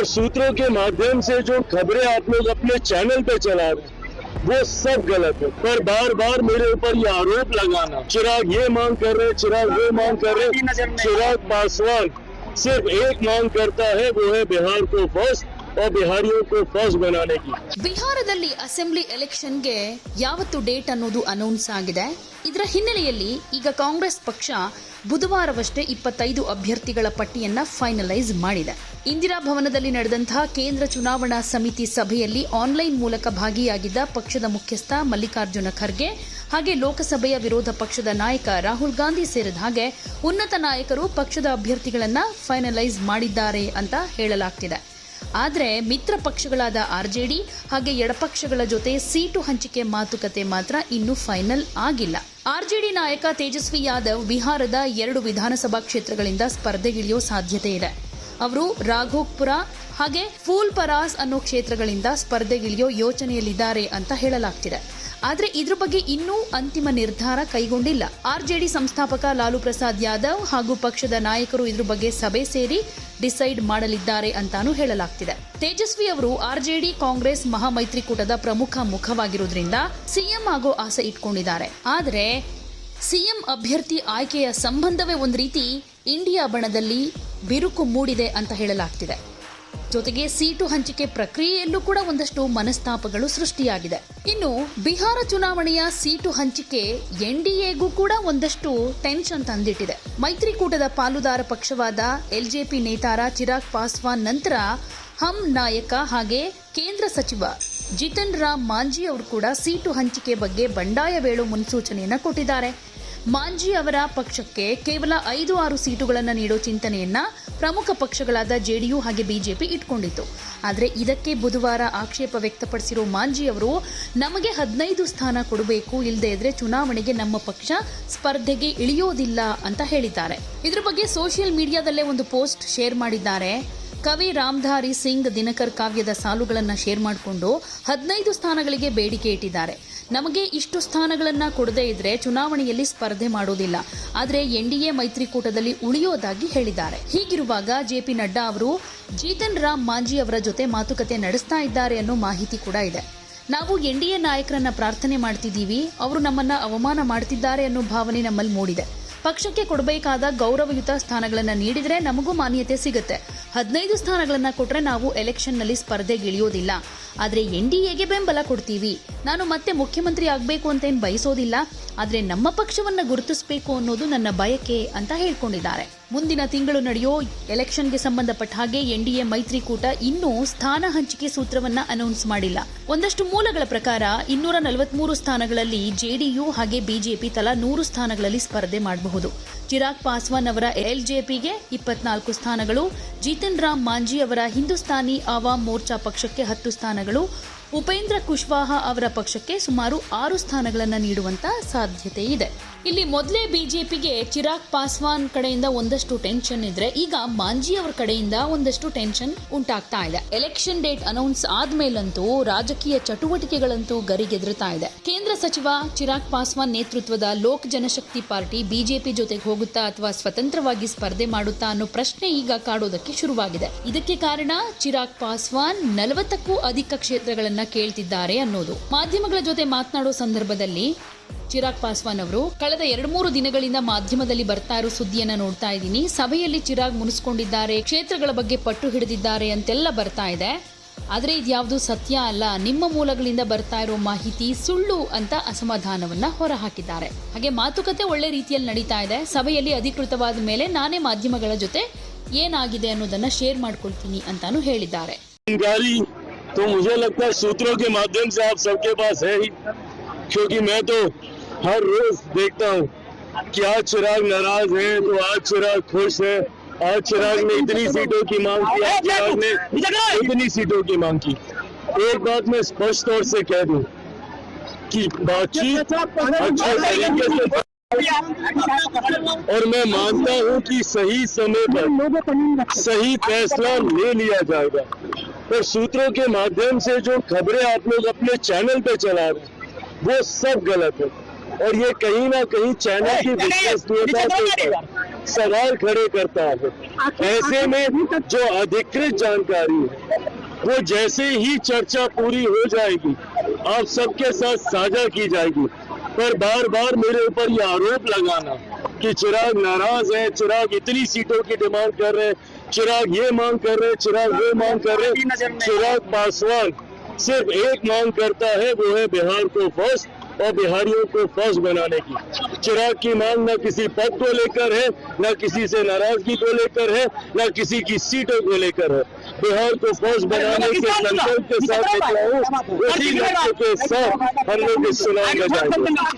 पर सूत्रों के माध्यम से जो खबरें आप लोग अपने चैनल पे चला रहे हैं, वो सब गलत है। पर बार बार मेरे ऊपर ये आरोप लगाना, चिराग ये मांग कर रहे चिराग वो मांग कर रहे चिराग पासवान सिर्फ़ एक मांग करता है, वो है बिहार को फ़र्स्ट। और बिहारियों को फर्स्ट बनाने की ಬಿಹಾರದಲ್ಲಿ ಅಸೆಂಬ್ಲಿ ಎಲೆಕ್ಷನ್ಗೆ ಯಾವತ್ತು ಡೇಟ್ ಅನ್ನೋದು ಅನೌನ್ಸ್ ಆಗಿದೆ ಇದರ ಹಿನ್ನೆಲೆಯಲ್ಲಿ ಈಗ ಕಾಂಗ್ರೆಸ್ ಪಕ್ಷ ಬುಧವಾರವಷ್ಟೇ ಇಪ್ಪತ್ತೈದು ಅಭ್ಯರ್ಥಿಗಳ ಪಟ್ಟಿಯನ್ನ ಫೈನಲೈಸ್ ಮಾಡಿದೆ ಇಂದಿರಾ ಭವನದಲ್ಲಿ ನಡೆದಂತಹ ಕೇಂದ್ರ ಚುನಾವಣಾ ಸಮಿತಿ ಸಭೆಯಲ್ಲಿ ಆನ್ಲೈನ್ ಮೂಲಕ ಭಾಗಿಯಾಗಿದ್ದ ಪಕ್ಷದ ಮುಖ್ಯಸ್ಥ ಮಲ್ಲಿಕಾರ್ಜುನ ಖರ್ಗೆ ಹಾಗೆ ಲೋಕಸಭೆಯ ವಿರೋಧ ಪಕ್ಷದ ನಾಯಕ ರಾಹುಲ್ ಗಾಂಧಿ ಸೇರಿದ ಹಾಗೆ ಉನ್ನತ ನಾಯಕರು ಪಕ್ಷದ ಅಭ್ಯರ್ಥಿಗಳನ್ನ ಫೈನಲೈಸ್ ಮಾಡಿದ್ದಾರೆ ಅಂತ ಹೇಳಲಾಗ್ತಿದೆ ಆದರೆ ಮಿತ್ರ ಪಕ್ಷಗಳಾದ ಆರ್ಜೆಡಿ ಹಾಗೆ ಎಡಪಕ್ಷಗಳ ಜೊತೆ ಸೀಟು ಹಂಚಿಕೆ ಮಾತುಕತೆ ಮಾತ್ರ ಇನ್ನೂ ಫೈನಲ್ ಆಗಿಲ್ಲ. ಆರ್ಜೆಡಿ ನಾಯಕ ತೇಜಸ್ವಿ ಯಾದವ್ ಬಿಹಾರದ ಎರಡು ವಿಧಾನಸಭಾ ಕ್ಷೇತ್ರಗಳಿಂದ ಸ್ಪರ್ಧೆಗಿಳಿಯೋ ಸಾಧ್ಯತೆ ಇದೆ. ಅವರು ರಾಘೋಪುರ ಹಾಗೆ ಫೂಲ್ ಪರಾಸ್ ಅನ್ನೋ ಕ್ಷೇತ್ರಗಳಿಂದ ಸ್ಪರ್ಧೆಗಿಳಿಯೋ ಯೋಚನೆಯಲ್ಲಿದ್ದಾರೆ ಅಂತ ಹೇಳಲಾಗ್ತಿದೆ. ಆದರೆ ಇದ್ರ ಬಗ್ಗೆ ಇನ್ನೂ ಅಂತಿಮ ನಿರ್ಧಾರ ಕೈಗೊಂಡಿಲ್ಲ. ಆರ್ಜೆಡಿ ಸಂಸ್ಥಾಪಕ ಲಾಲು ಪ್ರಸಾದ್ ಯಾದವ್ ಹಾಗೂ ಪಕ್ಷದ ನಾಯಕರು ಇದ್ರ ಬಗ್ಗೆ ಸಭೆ ಸೇರಿ ಡಿಸೈಡ್ ಮಾಡಲಿದ್ದಾರೆ ಅಂತಾನೂ ಹೇಳಲಾಗ್ತಿದೆ. ತೇಜಸ್ವಿ ಅವರು ಆರ್ಜೆಡಿ ಕಾಂಗ್ರೆಸ್ ಮಹಾಮೈತ್ರಿಕೂಟದ ಪ್ರಮುಖ ಮುಖವಾಗಿರೋದ್ರಿಂದ ಸಿಎಂ ಆಗೋ ಆಸೆ ಇಟ್ಕೊಂಡಿದ್ದಾರೆ. ಆದರೆ ಸಿಎಂ ಅಭ್ಯರ್ಥಿ ಆಯ್ಕೆಯ ಸಂಬಂಧವೇ ಒಂದು ರೀತಿ ಇಂಡಿಯಾ ಬಣದಲ್ಲಿ ಬಿರುಕು ಮೂಡಿದೆ ಅಂತ ಹೇಳಲಾಗ್ತಿದೆ. ಜೊತೆಗೆ ಸೀಟು ಹಂಚಿಕೆ ಪ್ರಕ್ರಿಯೆಯಲ್ಲೂ ಕೂಡ ಒಂದಷ್ಟು ಮನಸ್ತಾಪಗಳು ಸೃಷ್ಟಿಯಾಗಿದೆ. ಇನ್ನು ಬಿಹಾರ ಚುನಾವಣೆಯ ಸೀಟು ಹಂಚಿಕೆ ಎನ್ಡಿಎಗೂ ಕೂಡ ಒಂದಷ್ಟು ಟೆನ್ಷನ್ ತಂದಿಟ್ಟಿದೆ. ಮೈತ್ರಿಕೂಟದ ಪಾಲುದಾರ ಪಕ್ಷವಾದ ಎಲ್ಜೆಪಿ ನೇತಾರ ಚಿರಾಗ್ ಪಾಸ್ವಾನ್ ನಂತರ ಹಮ್ ನಾಯಕ ಹಾಗೆ ಕೇಂದ್ರ ಸಚಿವ ಜಿತನ್ ರಾಮ್ ಮಾಂಜಿ ಅವರು ಕೂಡ ಸೀಟು ಹಂಚಿಕೆ ಬಗ್ಗೆ ಬಂಡಾಯ ವೇಳು ಮುನ್ಸೂಚನೆಯನ್ನು ಕೊಟ್ಟಿದ್ದಾರೆ. ಮಾಂಜಿ ಅವರ ಪಕ್ಷಕ್ಕೆ ಕೇವಲ ಐದು ಆರು ಸೀಟುಗಳನ್ನು ನೀಡೋ ಚಿಂತನೆಯನ್ನ ಪ್ರಮುಖ ಪಕ್ಷಗಳಾದ ಜೆಡಿಯು ಹಾಗೆ ಬಿಜೆಪಿ ಇಟ್ಕೊಂಡಿತ್ತು. ಆದರೆ ಇದಕ್ಕೆ ಬುಧವಾರ ಆಕ್ಷೇಪ ವ್ಯಕ್ತಪಡಿಸಿರೋ ಮಾಂಜಿ ಅವರು, ನಮಗೆ ಹದಿನೈದು ಸ್ಥಾನ ಕೊಡಬೇಕು ಇಲ್ಲದೇ ಇದ್ರೆ ಚುನಾವಣೆಗೆ ನಮ್ಮ ಪಕ್ಷ ಸ್ಪರ್ಧೆಗೆ ಇಳಿಯೋದಿಲ್ಲ ಅಂತ ಹೇಳಿದ್ದಾರೆ. ಇದ್ರ ಬಗ್ಗೆ ಸೋಷಿಯಲ್ ಮೀಡಿಯಾದಲ್ಲೇ ಒಂದು ಪೋಸ್ಟ್ ಶೇರ್ ಮಾಡಿದ್ದಾರೆ. ಕವಿ ರಾಮಧಾರಿ ಸಿಂಗ್ ದಿನಕರ್ ಕಾವ್ಯದ ಸಾಲುಗಳನ್ನು ಶೇರ್ ಮಾಡಿಕೊಂಡು ಹದಿನೈದು ಸ್ಥಾನಗಳಿಗೆ ಬೇಡಿಕೆ ಇಟ್ಟಿದ್ದಾರೆ. ನಮಗೆ ಇಷ್ಟು ಸ್ಥಾನಗಳನ್ನು ಕೊಡದೇ ಇದ್ರೆ ಚುನಾವಣೆಯಲ್ಲಿ ಸ್ಪರ್ಧೆ ಮಾಡೋದಿಲ್ಲ. ಆದರೆ ಎನ್ಡಿಎ ಮೈತ್ರಿಕೂಟದಲ್ಲಿ ಉಳಿಯೋದಾಗಿ ಹೇಳಿದ್ದಾರೆ. ಹೀಗಿರುವಾಗ ಜೆಪಿ ನಡ್ಡಾ ಅವರು ಜೀತನ್ ರಾಮ್ ಮಾಂಜಿ ಅವರ ಜೊತೆ ಮಾತುಕತೆ ನಡೆಸ್ತಾ ಇದ್ದಾರೆ ಅನ್ನೋ ಮಾಹಿತಿ ಕೂಡ ಇದೆ. ನಾವು ಎನ್ಡಿಎ ನಾಯಕರನ್ನ ಪ್ರಾರ್ಥನೆ ಮಾಡ್ತಿದ್ದೀವಿ. ಅವರು ನಮ್ಮನ್ನ ಅವಮಾನ ಮಾಡ್ತಿದ್ದಾರೆ ಅನ್ನೋ ಭಾವನೆ ನಮ್ಮಲ್ಲಿ ಮೂಡಿದೆ. ಪಕ್ಷಕ್ಕೆ ಕೊಡಬೇಕಾದ ಗೌರವಯುತ ಸ್ಥಾನಗಳನ್ನು ನೀಡಿದರೆ ನಮಗೂ ಮಾನ್ಯತೆ ಸಿಗುತ್ತೆ. ಹದಿನೈದು ಸ್ಥಾನಗಳನ್ನು ಕೊಟ್ಟರೆ ನಾವು ಎಲೆಕ್ಷನ್ನಲ್ಲಿ ಸ್ಪರ್ಧೆಗಿಳಿಯೋದಿಲ್ಲ. ಆದರೆ ಎನ್ ಡಿ ಎಗೆ ಬೆಂಬಲ ಕೊಡ್ತೀವಿ. ನಾನು ಮತ್ತೆ ಮುಖ್ಯಮಂತ್ರಿ ಆಗಬೇಕು ಅಂತೇನು ಬಯಸೋದಿಲ್ಲ. ಆದರೆ ನಮ್ಮ ಪಕ್ಷವನ್ನ ಗುರುತಿಸಬೇಕು ಅನ್ನೋದು ನನ್ನ ಬಯಕೆ ಅಂತ ಹೇಳ್ಕೊಂಡಿದ್ದಾರೆ. ಮುಂದಿನ ತಿಂಗಳು ನಡೆಯೋ ಎಲೆಕ್ಷನ್ಗೆ ಸಂಬಂಧಪಟ್ಟ ಹಾಗೆ ಎನ್ ಡಿ ಎ ಮೈತ್ರಿಕೂಟ ಇನ್ನೂ ಸ್ಥಾನ ಹಂಚಿಕೆ ಸೂತ್ರವನ್ನ ಅನೌನ್ಸ್ ಮಾಡಿಲ್ಲ. ಒಂದಷ್ಟು ಮೂಲಗಳ ಪ್ರಕಾರ ಇನ್ನೂರ ನಲವತ್ಮೂರು ಸ್ಥಾನಗಳಲ್ಲಿ ಜೆಡಿಯು ಹಾಗೆ ಬಿಜೆಪಿ ತಲಾ ನೂರು ಸ್ಥಾನಗಳಲ್ಲಿ ಸ್ಪರ್ಧೆ ಮಾಡಬಹುದು. ಚಿರಾಗ್ ಪಾಸ್ವಾನ್ ಅವರ ಎಲ್ಜೆಪಿಗೆ ಇಪ್ಪತ್ನಾಲ್ಕು ಸ್ಥಾನಗಳು, ಜಿತನ್ ರಾಮ್ ಮಾಂಜಿ ಅವರ ಹಿಂದೂಸ್ತಾನಿ ಆವಾಮ್ ಮೋರ್ಚಾ ಪಕ್ಷಕ್ಕೆ ಹತ್ತು ಸ್ಥಾನಗಳು ಉಪೇಂದ್ರ ಕುಶ್ವಾಹ ಅವರ ಪಕ್ಷಕ್ಕೆ ಸುಮಾರು ಆರು ಸ್ಥಾನಗಳನ್ನು ನೀಡುವಂತ ಸಾಧ್ಯತೆ ಇದೆ. ಇಲ್ಲಿ ಮೊದಲೇ ಬಿಜೆಪಿಗೆ ಚಿರಾಗ್ ಪಾಸ್ವಾನ್ ಕಡೆಯಿಂದ ಒಂದಷ್ಟು ಟೆನ್ಷನ್ ಇದ್ರೆ ಈಗ ಮಾಂಜಿ ಅವರ ಕಡೆಯಿಂದ ಒಂದಷ್ಟು ಟೆನ್ಷನ್ ಉಂಟಾಗ್ತಾ ಇದೆ. ಎಲೆಕ್ಷನ್ ಡೇಟ್ ಅನೌನ್ಸ್ ಆದ್ಮೇಲಂತೂ ರಾಜಕೀಯ ಚಟುವಟಿಕೆಗಳಂತೂ ಗರಿಗೆದರುತ್ತಾ ಇದೆ. ಕೇಂದ್ರ ಸಚಿವ ಚಿರಾಗ್ ಪಾಸ್ವಾನ್ ನೇತೃತ್ವದ ಲೋಕ್ ಜನಶಕ್ತಿ ಪಾರ್ಟಿ ಬಿಜೆಪಿ ಜೊತೆಗೆ ಹೋಗುತ್ತಾ ಅಥವಾ ಸ್ವತಂತ್ರವಾಗಿ ಸ್ಪರ್ಧೆ ಮಾಡುತ್ತಾ ಅನ್ನೋ ಪ್ರಶ್ನೆ ಈಗ ಕಾಡೋದಕ್ಕೆ ಶುರುವಾಗಿದೆ. ಇದಕ್ಕೆ ಕಾರಣ ಚಿರಾಗ್ ಪಾಸ್ವಾನ್ ನಲವತ್ತಕ್ಕೂ ಅಧಿಕ ಕ್ಷೇತ್ರಗಳನ್ನ ಪ್ರಶ್ನೆಗಳನ್ನ ಕೇಳ್ತಿದ್ದಾರೆ ಅನ್ನೋದು. ಮಾಧ್ಯಮಗಳ ಜೊತೆ ಮಾತನಾಡುವ ಸಂದರ್ಭದಲ್ಲಿ ಚಿರಾಗ್ ಪಾಸ್ವಾನ್ ಅವರು, ಕಳೆದ ಎರಡು ಮೂರು ದಿನಗಳಿಂದ ಮಾಧ್ಯಮದಲ್ಲಿ ಬರ್ತಾ ಇರೋ ಸುದ್ದಿಯನ್ನ ನೋಡ್ತಾ ಇದ್ದೀನಿ. ಸಭೆಯಲ್ಲಿ ಚಿರಾಗ್ ಮುನಿಸ್ಕೊಂಡಿದ್ದಾರೆ, ಕ್ಷೇತ್ರಗಳ ಬಗ್ಗೆ ಪಟ್ಟು ಹಿಡಿದಿದ್ದಾರೆ ಅಂತೆಲ್ಲ ಬರ್ತಾ ಇದೆ. ಆದರೆ ಇದ್ಯಾವುದು ಸತ್ಯ ಅಲ್ಲ, ನಿಮ್ಮ ಮೂಲಗಳಿಂದ ಬರ್ತಾ ಇರೋ ಮಾಹಿತಿ ಸುಳ್ಳು ಅಂತ ಅಸಮಾಧಾನವನ್ನ ಹೊರಹಾಕಿದ್ದಾರೆ. ಹಾಗೆ ಮಾತುಕತೆ ಒಳ್ಳೆ ರೀತಿಯಲ್ಲಿ ನಡೀತಾ ಇದೆ. ಸಭೆಯಲ್ಲಿ ಅಧಿಕೃತವಾದ ಮೇಲೆ ನಾನೇ ಮಾಧ್ಯಮಗಳ ಜೊತೆ ಏನಾಗಿದೆ ಅನ್ನೋದನ್ನ ಶೇರ್ ಮಾಡ್ಕೊಳ್ತೀನಿ ಅಂತಾನು ಹೇಳಿದ್ದಾರೆ. तो मुझे लगता है सूत्रों के माध्यम से आप सबके पास है ही, क्योंकि मैं तो हर रोज देखता हूँ कि आज चिराग नाराज़ है तो आज चिराग खुश है, आज चिराग ने इतनी सीटों की मांग की, आज चिराग ने इतनी सीटों की मांग की। एक बात मैं स्पष्ट तौर से कह दूँ कि बातचीत अच्छे तरीके से और मैं मानता हूँ कि सही समय पर सही फैसला ले लिया जाएगा। पर सूत्रों के माध्यम से जो खबरें आप लोग अपने चैनल पे चला रहे वो सब गलत है। और ये कहीं ना कहीं चैनल की विश्वसनीयता के सवाल खड़े करता है। ऐसे में जो अधिकृत जानकारी है वो जैसे ही चर्चा पूरी हो जाएगी आप सबके साथ साझा की जाएगी। पर बार बार मेरे ऊपर ये आरोप लगाना कि चिराग नाराज़ है चिराग इतनी सीटों की डिमांड कर रहे हैं चिराग ये मांग कर रहे चिराग वो मांग कर रहे। चिराग पासवान सिर्फ़ एक मांग करता है वो है बिहार को फ़र्स्ट और बिहारियों को फ़र्स्ट बनाने की। चिराग की मांग ना किसी पद को लेकर है न किसी से नाराज़गी को लेकर है न किसी की सीटों को लेकर है। बिहार को फ़र्स्ट बनाने के संकल्प के साथ निकला हूँ उसी लक्ष्य के साथ हम लोग इस चुनाव में जाएँगे।